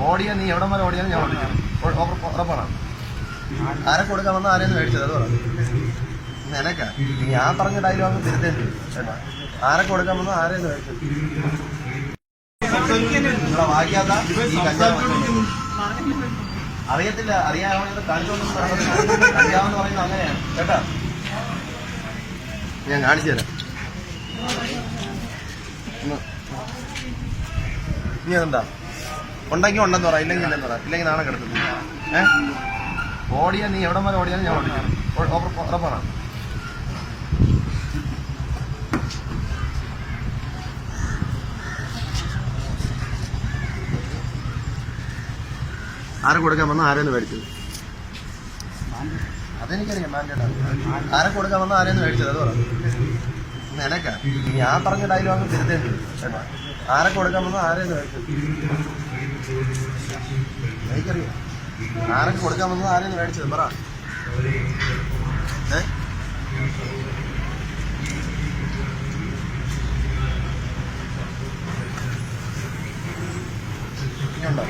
ഓടിയാ നീ എവിടെ വരെ ഓടിയാലും ഞാൻ ഓടിക്കും. ഉറ- ഉറ- ഉറപ്പാണ്. ആരെ കൊടുക്കാമെന്ന് ആരെയൊന്നും മേടിച്ചത് അത് പറഞ്ഞു നിനക്കാ. ഞാൻ പറഞ്ഞ ഡയലോഗ് തിരുത്തേണ്ടി ചേട്ടാ ആരെ ആരെയൊന്ന് ഈ കഞ്ചാവ് വെച്ചോണ്ട്. അറിയത്തില്ല അറിയാവുന്നത് അറിയാമെന്ന് ഞാൻ കാണിച്ചു തരാം. ഇനി അതെന്താ? ഉണ്ടെങ്കിൽ ഉണ്ടെന്ന് പറ ഇല്ലെങ്കിൽ ഇല്ലെന്ന് പറ. ഇല്ലെങ്കിൽ നാളെ കിടക്കുന്നു ഏ? ഓടിയാ നീ എവിടെ വരെ ഓടിയാലും ഞാൻ ഓടിക്കാം. ഉറ- ഉറപ്പ്- ഉറപ്പാണ് ആരെ കൊടുക്കാൻ വന്ന ആരെന്ന് മേടിച്ചത്? അതെനിക്കറിയാം ആരെ വന്ന ആരെന്ന് മേടിച്ചത്? അത് പറ. നിനക്കാ. ഞാൻ പറഞ്ഞ ഡയലോഗ് തിരുത്തേണ്ടി ആരെ കൊടുക്കാൻ വന്ന ആരെന്ന് മേടിച്ചത്? എനിക്കറിയാം. ആരൊക്കെ കൊടുക്കാമെന്ന് ആരെയാണ് മേടിച്ചത്? പറ. ഏ? ഇനിയുണ്ടോ?